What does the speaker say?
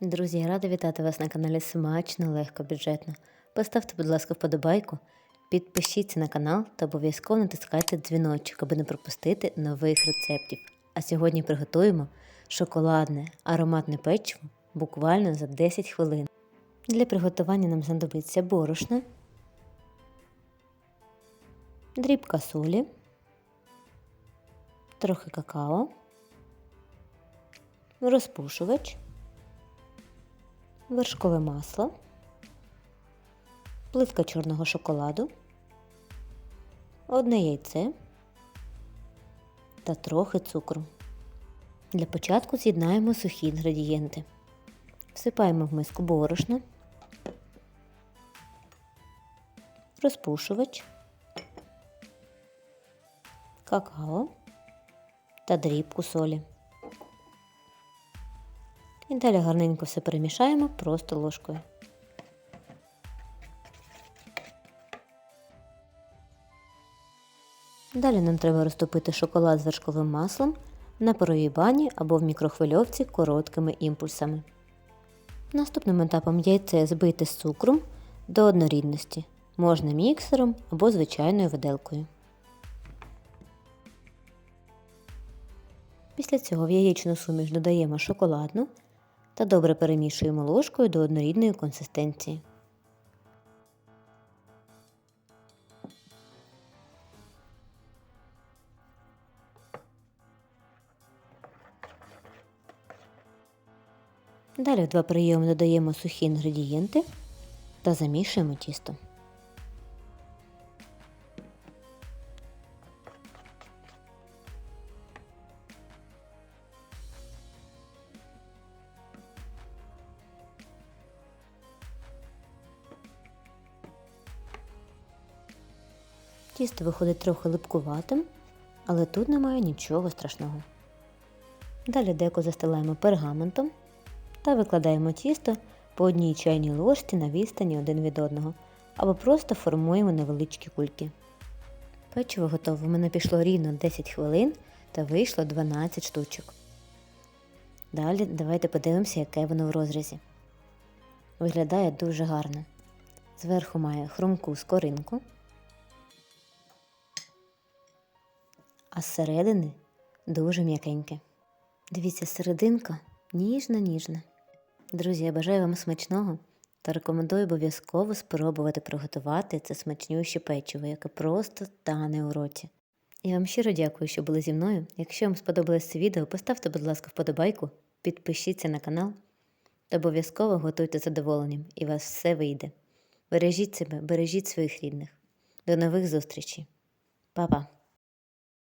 Друзі, рада вітати вас на каналі Смачно, легко, бюджетно. Поставте, будь ласка, вподобайку, підпишіться на канал та обов'язково натискайте дзвіночок, аби не пропустити нових рецептів. А сьогодні приготуємо шоколадне ароматне печиво буквально за 10 хвилин. Для приготування нам знадобиться борошно, дрібка солі, трохи какао, розпушувач вершкове масло, плитка чорного шоколаду, одне яйце та трохи цукру. Для початку з'єднаємо сухі інгредієнти. Всипаємо в миску борошно, розпушувач, какао та дрібку солі. І далі гарненько все перемішаємо просто ложкою. Далі нам треба розтопити шоколад з вершковим маслом на паровій бані або в мікрохвильовці короткими імпульсами. Наступним етапом яйце збити з цукром до однорідності. Можна міксером або звичайною виделкою. Після цього в яєчну суміш додаємо шоколадну та добре перемішуємо ложкою до однорідної консистенції. Далі в два прийоми додаємо сухі інгредієнти та замішуємо тісто. Тісто виходить трохи липкуватим, але тут немає нічого страшного. Далі деко застилаємо пергаментом та викладаємо тісто по одній чайній ложці на відстані один від одного, або просто формуємо невеличкі кульки. Печиво готове. У мене пішло рівно 10 хвилин та вийшло 12 штучок. Далі давайте подивимося, яке воно в розрізі. Виглядає дуже гарно. Зверху має хрумку скоринку. А зсередини дуже м'якеньке. Дивіться, серединка ніжна-ніжна. Друзі, я бажаю вам смачного та рекомендую обов'язково спробувати приготувати це смачнюще печиво, яке просто тане у роті. Я вам щиро дякую, що були зі мною. Якщо вам сподобалось це відео, поставте, будь ласка, вподобайку, підпишіться на канал та обов'язково готуйте задоволенням, і у вас все вийде. Бережіть себе, бережіть своїх рідних. До нових зустрічей. Па-па!